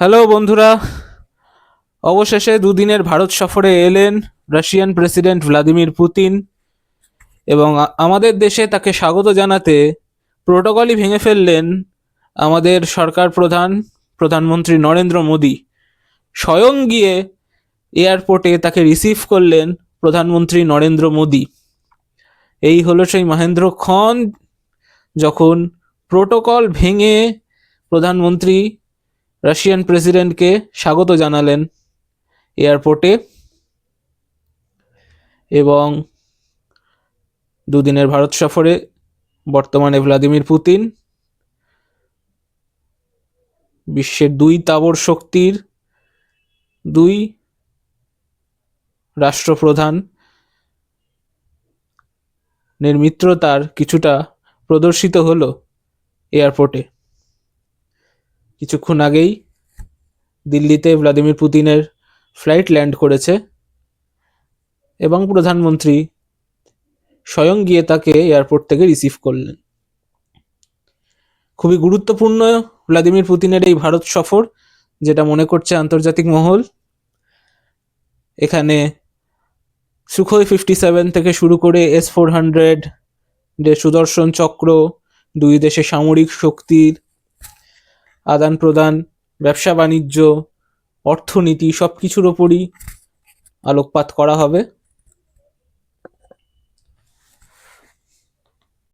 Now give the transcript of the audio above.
Hello বন্ধুরা। অবশেষে দুদিনের ভারত সফরে এলেন রাশিয়ান প্রেসিডেন্ট ভ্লাদিমির পুতিন এবং আমাদের দেশে তাকে স্বাগত জানাতে প্রোটোকলই ভেঙে ফেললেন আমাদের সরকার প্রধান, প্রধানমন্ত্রী নরেন্দ্র মোদী। স্বয়ং গিয়ে এয়ারপোর্টে তাকে রিসিভ করলেন প্রধানমন্ত্রী নরেন্দ্র মোদী। এই হলো সেই মহেন্দ্র খন যখন প্রোটোকল ভেঙে প্রধানমন্ত্রী রাশিয়ান প্রেসিডেন্টকে স্বাগত জানালেন এয়ারপোর্টে এবং দুদিনের ভারত সফরে বর্তমানে ভ্লাদিমির পুতিন বিশ্বের দুই তাবর শক্তির দুই রাষ্ট্রপ্রধান নের মিত্রতার কিছুটা প্রদর্শিত হলো এয়ারপোর্টে কিছুক্ষণ আগেই দিল্লিতে ভ্লাদিমির পুতিনের ফ্লাইট ল্যান্ড করেছে এবং প্রধানমন্ত্রী স্বয়ং গিয়ে তাকে এয়ারপোর্ট থেকে রিসিভ করলেন। খুবই গুরুত্বপূর্ণ ভ্লাদিমির পুতিনের এই ভারত সফর, যেটা মনে করছে আন্তর্জাতিক মহল। এখানে সুখোই ফিফটি সেভেন থেকে শুরু করে এস ফোর হান্ড্রেড সুদর্শন চক্র, দুই দেশে সামরিক শক্তির আদান প্রদান ব্যবসা বাণিজ্য অর্থনীতি সব কিছুর ওপরই আলোকপাত করা হবে।